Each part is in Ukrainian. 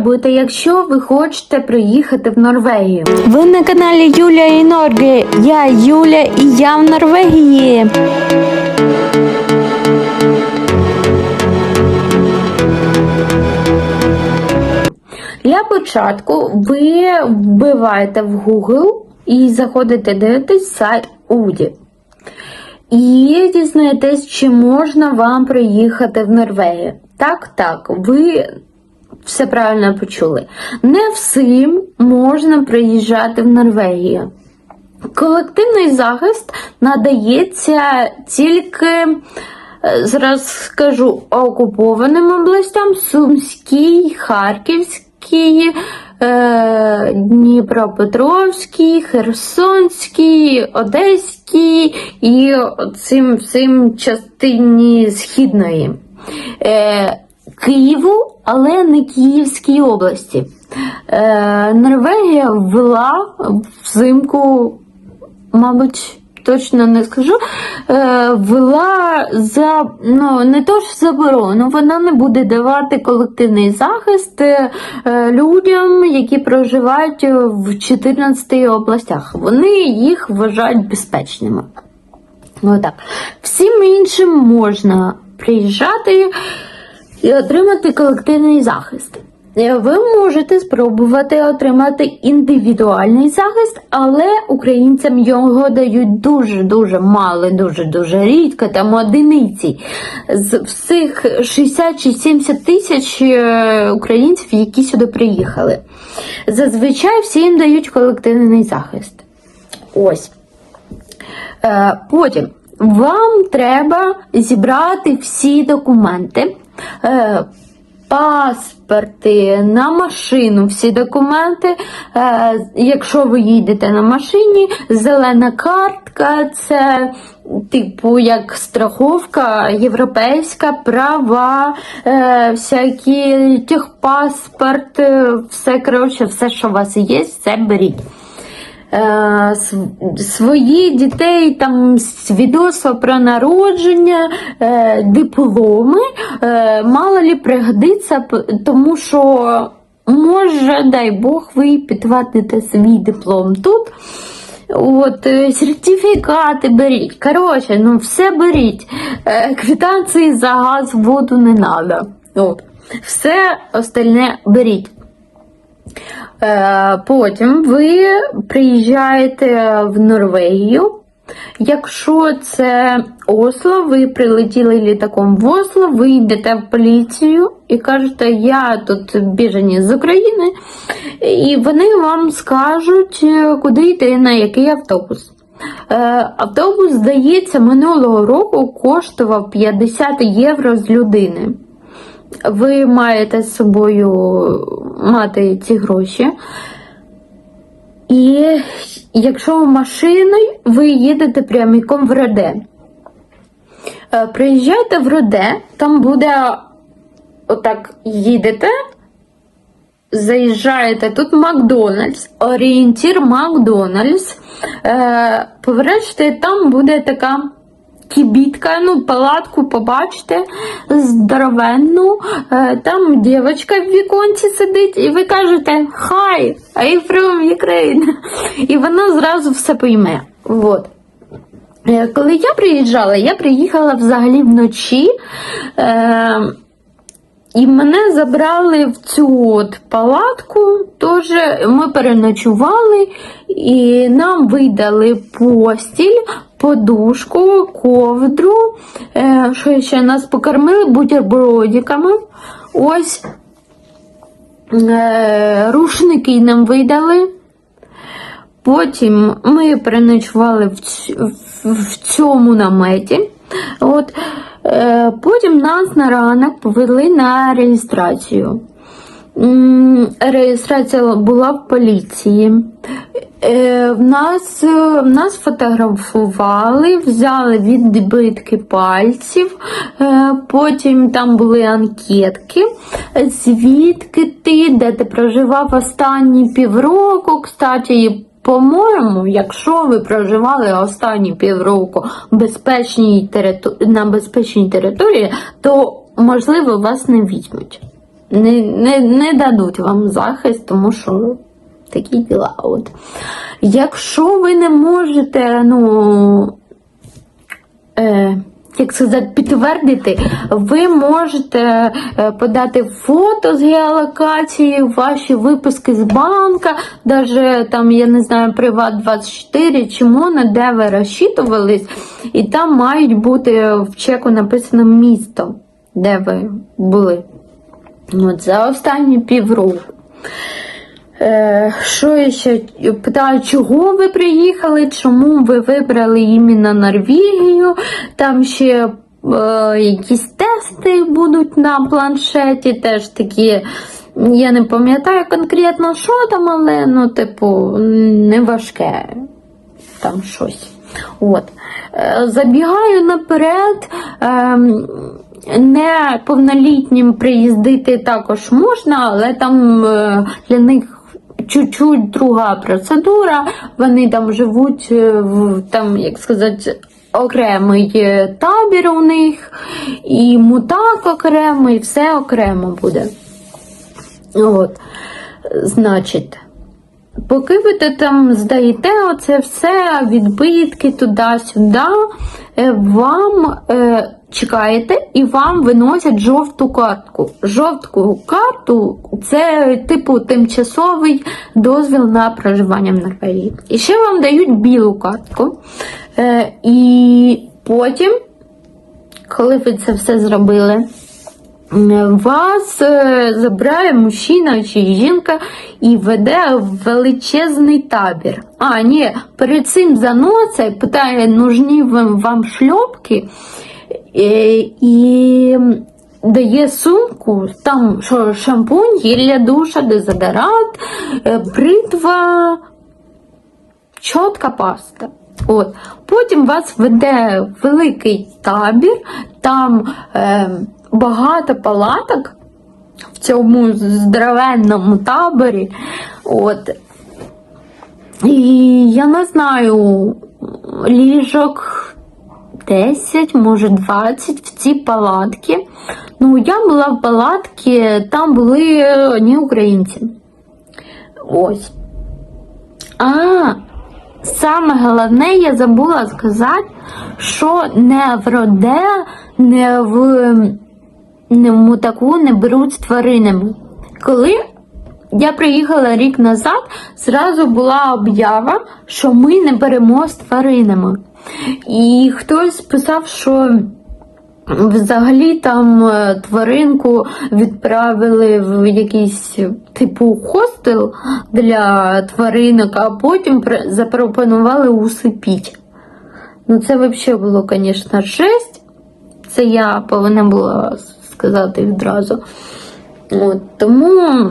робити, якщо ви хочете приїхати в Норвегію? Ви на каналі Юля і Норги. Я Юля і я в Норвегії. Для початку ви вбиваєте в Google і заходите дивитись сайт Уді. І дізнаєтесь, чи можна вам приїхати в Норвегію. Так, так, ви все правильно почули. Не всім можна приїжджати в Норвегію. Колективний захист надається тільки, е, зараз скажу, окупованим областям Сумській, Харківській, е, Дніпропетровській, Херсонській, Одеській і цим всім частині Східної. Києву, але не Київській області. Е, Норвегія ввела взимку, мабуть, точно не скажу, е, ввела за ну не то ж заборону, вона не буде давати колективний захист е, людям, які проживають в 14 областях. Вони їх вважають безпечними. Отак. Всім іншим можна приїжджати і отримати колективний захист. Е, Ви можете спробувати отримати індивідуальний захист, але українцям його дають дуже-дуже мало, дуже-дуже рідко, там одиниці. З всіх 60 чи 70 тисяч е, українців, які сюди приїхали. Зазвичай всі їм дають колективний захист. Ось. Е, Потім вам треба зібрати всі документи. Е, Паспорти на машину, всі документи. Е, якщо ви їдете на машині, зелена картка це типу як страховка європейська, права, е, всякі техпаспорт, е, все коротше, все, що у вас є, все беріть е, свої дітей, там свідоцтва про народження, е, дипломи, е, мало лі пригодиться, тому що може, дай Бог, ви підтвердите свій диплом тут. От, е, сертифікати беріть. Коротше, ну все беріть. Квитанції за газ, воду не треба. Все остальне беріть. Е, Потім ви приїжджаєте в Норвегію. Якщо це Осло, ви прилетіли літаком в Осло, ви йдете в поліцію і кажете, я тут біжені з України, і вони вам скажуть, куди йти, на який автобус. Е, Автобус, здається, минулого року коштував 50 євро з людини. Ви маєте з собою мати ці гроші. І якщо машиною, ви їдете прямиком в Роде. Е, Приїжджайте в Роде, там буде отак їдете, заїжджаєте, тут Макдональдс, орієнтір Макдональдс. Е, Поворачте, там буде така кібітка, ну, палатку побачите, здоровенну. Е, Там дівчинка в віконці сидить, і ви кажете Hi, I'm from Ukraine. І вона зразу все пойме. Вот. Е, Коли я приїжджала, я приїхала взагалі вночі. Е, і мене забрали в цю от палатку, теж ми переночували, і нам видали постіль, подушку, ковдру, е, що ще нас покормили бутербродиками. Ось е, рушники нам видали. Потім ми переночували в, цьому наметі. От, е, потім нас на ранок повели на реєстрацію. Реєстрація була в поліції. Е, нас, е, нас фотографували, взяли відбитки пальців, е, потім там були анкетки, звідки ти, де ти проживав останні півроку. Кстати, по-моєму, якщо ви проживали останні півроку на безпечній території, то можливо вас не візьмуть. Не, не, не дадуть вам захист, тому що такі діла. От. Якщо ви не можете, ну, е, як сказати, підтвердити, ви можете е, подати фото з геолокації, ваші виписки з банка, навіть там, я не знаю, Приват24 чи Моно, де ви розчитувались, і там мають бути в чеку написано місто, де ви були. От за останні півроку. Е, що я ще питаю, чого ви приїхали, чому ви вибрали іменно Норвегію? Там ще е, якісь тести будуть на планшеті, теж такі. Я не пам'ятаю конкретно, що там, але ну, типу, не важке там щось. От. Е, Забігаю наперед. ем, Неповнолітнім приїздити також можна, але там е, для них чуть-чуть друга процедура. Вони там живуть е, в там, як сказати, окремий табір у них, і мутак окремий, все окремо буде. От. Значить. Поки ви там здаєте оце все, відбитки туди-сюди, е, вам е, чекаєте і вам виносять жовту картку. Жовту карту це типу тимчасовий дозвіл на проживання в Норвегії. І ще вам дають білу картку. Е, і потім, коли ви це все зробили, вас е, забирає мужчина чи жінка і веде в величезний табір. А, ні, перед цим заносить, питає, нужні вам, шльопки, е, і дає сумку, там шампунь, гілля душа, дезодорант, е, бритва, чотка паста. От. Потім вас веде великий табір, там е, багато палаток в цьому здоровенному таборі. От. І я не знаю, ліжок 10, може 20 в ці палатки. Ну, я була в палатці, там були одні українці. Ось. А, Саме головне, я забула сказати, що не в роде, не в, мутаку не беруть з тваринами. Коли я приїхала рік назад, зразу була об'ява, що ми не беремо з тваринами. І хтось писав, що Взагалі там е, тваринку відправили в якийсь типу хостел для тваринок, а потім запропонували усипіть. Ну це взагалі було, звісно, жесть. Це я повинна була сказати відразу. От, тому.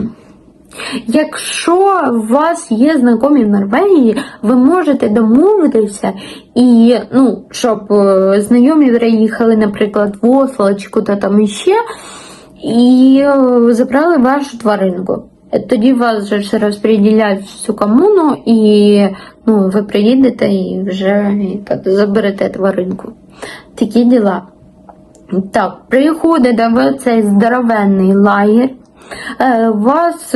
Якщо у вас є знайомі в Норвегії, ви можете домовитися і, ну, щоб е, знайомі приїхали, наприклад, в Осло чи куди там іще, і е, забрали вашу тваринку. Тоді вас же ж розподіляють всю комуну, і ну, ви приїдете і вже і так, заберете тваринку. Такі діла. Так, до вас цей здоровенний лагерь. Е, Вас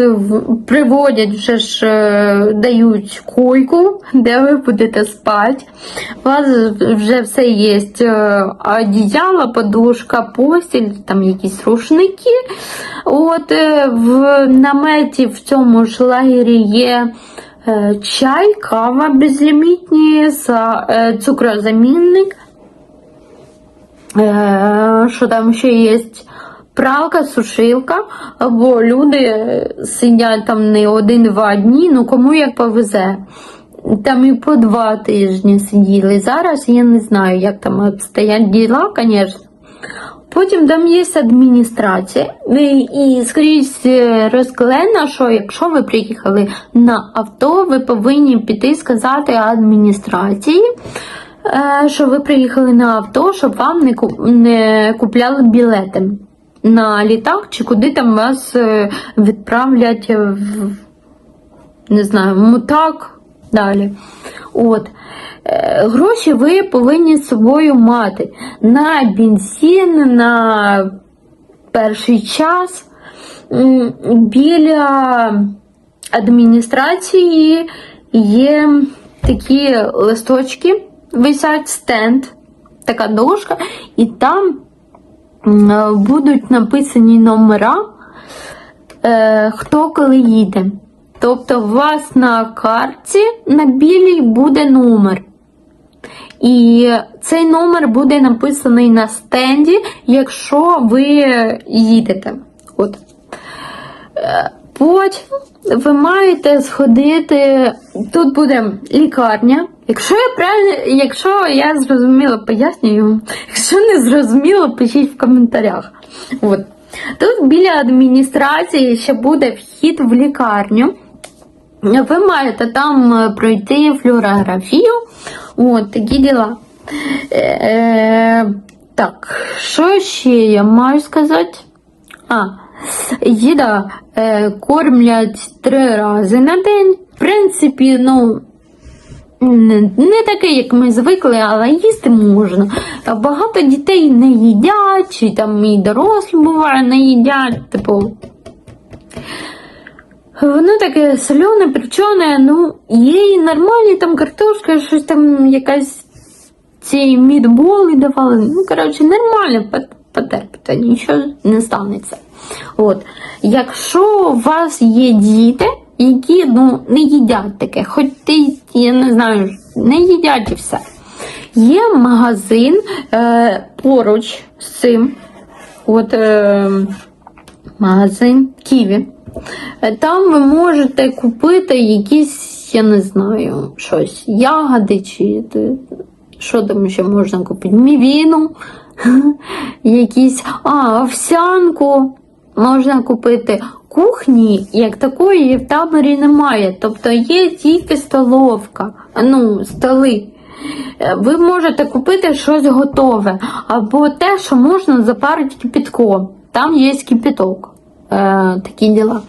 приводять, вже ж е, дають койку, де ви будете спати. У вас вже все є е, одіяло, подушка, постіль, там якісь рушники. От в наметі в цьому ж лагері є чай, кава безлімітні, цукрозамінник. Е, Що там ще є? Пралка, сушилка, або люди сидять там не один-два дні, ну кому як повезе. Там і по два тижні сиділи. Зараз я не знаю, як там обстоять діла, звісно. Потім там є адміністрація, і, скрізь е, розклеєно, що якщо ви приїхали на авто, ви повинні піти сказати адміністрації, що ви приїхали на авто, щоб вам не купляли білети на літак чи куди там вас е, відправлять в не знаю, мутак далі. От. Е, Гроші ви повинні з собою мати на бензин, на перший час. біля адміністрації є такі листочки, висять стенд, така дошка, і там е, будуть написані номера, е, хто коли їде. Тобто у вас на карті на білій буде номер. І цей номер буде написаний на стенді, якщо ви їдете. От. Е, Потім ви маєте сходити. Тут буде лікарня. Якщо я правильно, якщо я зрозуміло пояснюю, якщо не зрозуміло, пишіть в коментарях. От. Тут біля адміністрації ще буде вхід в лікарню. Ви маєте там е, пройти флюорографію. От такі діла. Е, е, так, що ще я маю сказати? А, їда е, кормлять три рази на день. В принципі, ну. Не, таке, як ми звикли, але їсти можна. Багато дітей не їдять, чи там і дорослі буває, не їдять. Типу, Воно таке солене, причоне, ну, є і нормальні там картошка, щось там якась ці мідболи давали. Ну, коротше, нормально пот- потерпите, нічого не станеться. От. Якщо у вас є діти, які ну, не їдять таке, хоч ти, я не знаю, не їдять і все. Є магазин е, поруч з цим. От, е, магазин Ківі. Е, Там ви можете купити якісь, я не знаю, щось, ягоди чи що там ще можна купити? Мівіну, якісь, а, овсянку можна купити. Кухні, як такої, в таборі немає. Тобто є тільки столовка, ну, столи. Е, Ви можете купити щось готове, або те, що можна запарити кипятком. Там є кипяток. Е, такі діла.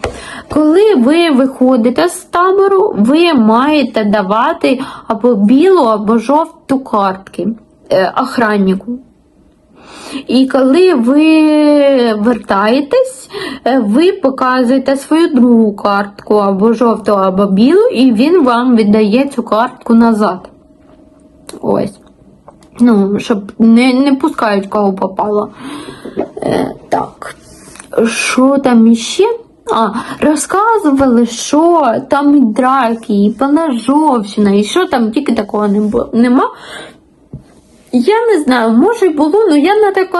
Коли ви виходите з табору, ви маєте давати або білу, або жовту картки е, охраннику. І коли ви вертаєтесь, е, ви показуєте свою другу картку, або жовту, або білу, і він вам віддає цю картку назад. Ось. Ну, щоб не, не пускають кого попало. Е, так. Що там іще? А, розказували, що там і драки, і поножовщина, і що там тільки такого не було. Нема. Я не знаю, може було, але я на таке,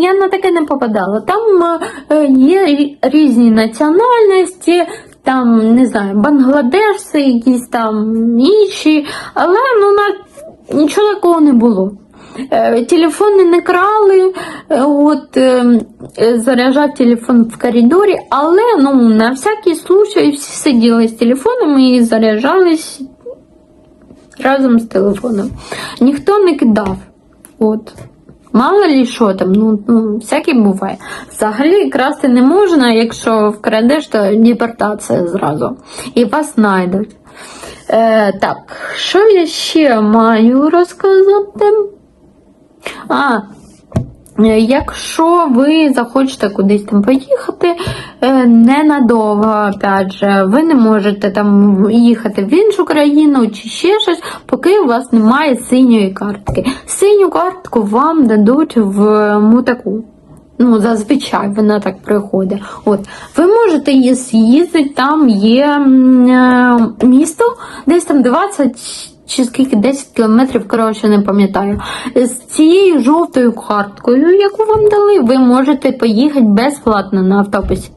я на таке не попадала. Там е, є різні національності, там, не знаю, бангладешці, якісь там інші, але ну, на, нічого такого не було. Е, Телефони не крали, е, от заряджав телефон в коридорі, але ну, на всякий случай всі сиділи з телефонами і заряджались разом з телефоном. Ніхто не кидав. От. Мало лі що там, ну, ну всяке буває. Взагалі красти не можна, якщо вкрадеш, то депортація зразу. І вас знайдуть. Е, так, що я ще маю розказати? А, якщо ви захочете кудись там поїхати, е, ненадовго, опять же, ви не можете там їхати в іншу країну чи ще щось, поки у вас немає синьої картки. Синю картку вам дадуть в мутаку. Ну, зазвичай вона так приходить. От, ви можете її з'їздити, там є е, місто, десь там 20 чи скільки 10 кілометрів, коротше, не пам'ятаю. З цією жовтою карткою, яку вам дали, ви можете поїхати безплатно на автобусі.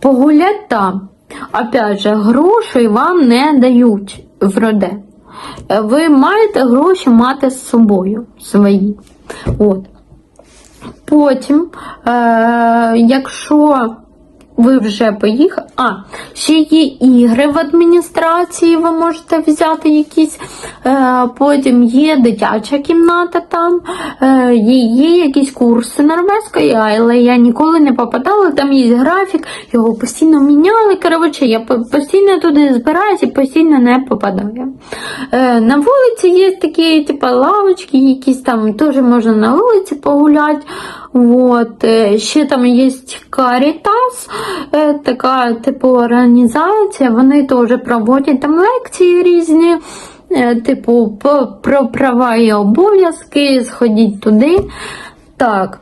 Погулять там. Опять же, грошей вам не дають в роде. Ви маєте гроші мати з собою свої. От. Потім, е, якщо ви вже поїхали, а, ще є ігри в адміністрації, ви можете взяти якісь. Е, потім є дитяча кімната там, е, є, якісь курси норвезької, але я ніколи не попадала. Там є графік, його постійно міняли. Коротше, я постійно туди збираюся і постійно не попадаю. Е, на вулиці є такі, типу, лавочки, якісь там теж можна на вулиці погуляти. Вот. е, Ще там є Caritas, е, така типу організація. Вони теж проводять там лекції різні, е, типу про права і обов'язки. Сходіть туди. Так.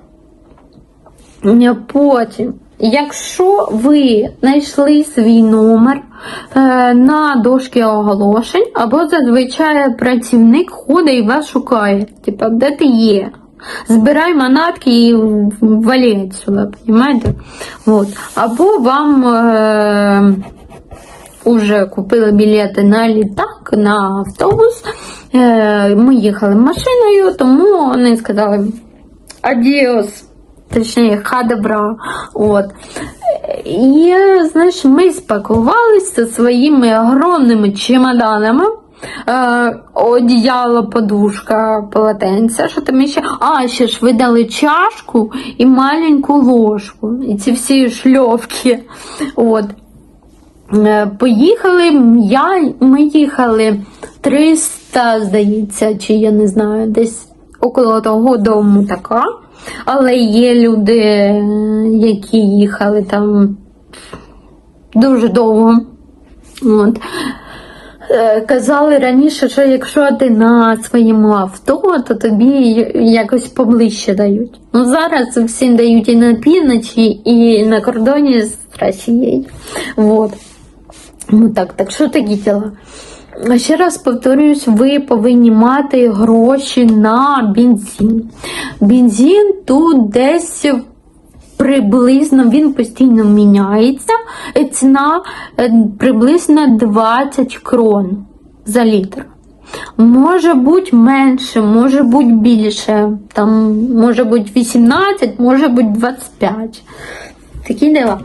Потім, якщо ви знайшли свій номер е, на дошки оголошень, або зазвичай працівник ходить і вас шукає, типа, де ти є? Збирай манатки і в- вали отсюда, понимаете? Вот. Або вам е, уже купили білети на літак, на автобус. Е, ми їхали машиною, тому вони сказали адіос. Точніше, хадебра. От. І, знаєш, ми спакувалися своїми огромними чемоданами. Е, одіяло, подушка, полотенце, що там ще. А, ще ж видали чашку і маленьку ложку. І ці всі шльовки. От. Е, Поїхали, я, ми їхали 300, здається, чи я не знаю, десь около того дому така. Але є люди, е, які їхали там дуже довго. От. Е, Казали раніше, що якщо ти на своєму авто, то тобі якось поближче дають. Ну зараз всім дають і на півночі, і на кордоні з Росією. Вот. Ну так, так що такі діла? Ще раз повторюсь, ви повинні мати гроші на бензин. Бензин тут десь приблизно він постійно міняється. Ціна е, приблизно 20 крон за літр. Може бути менше, може бути більше. Там може бути 18, може бути 25. Такі дела.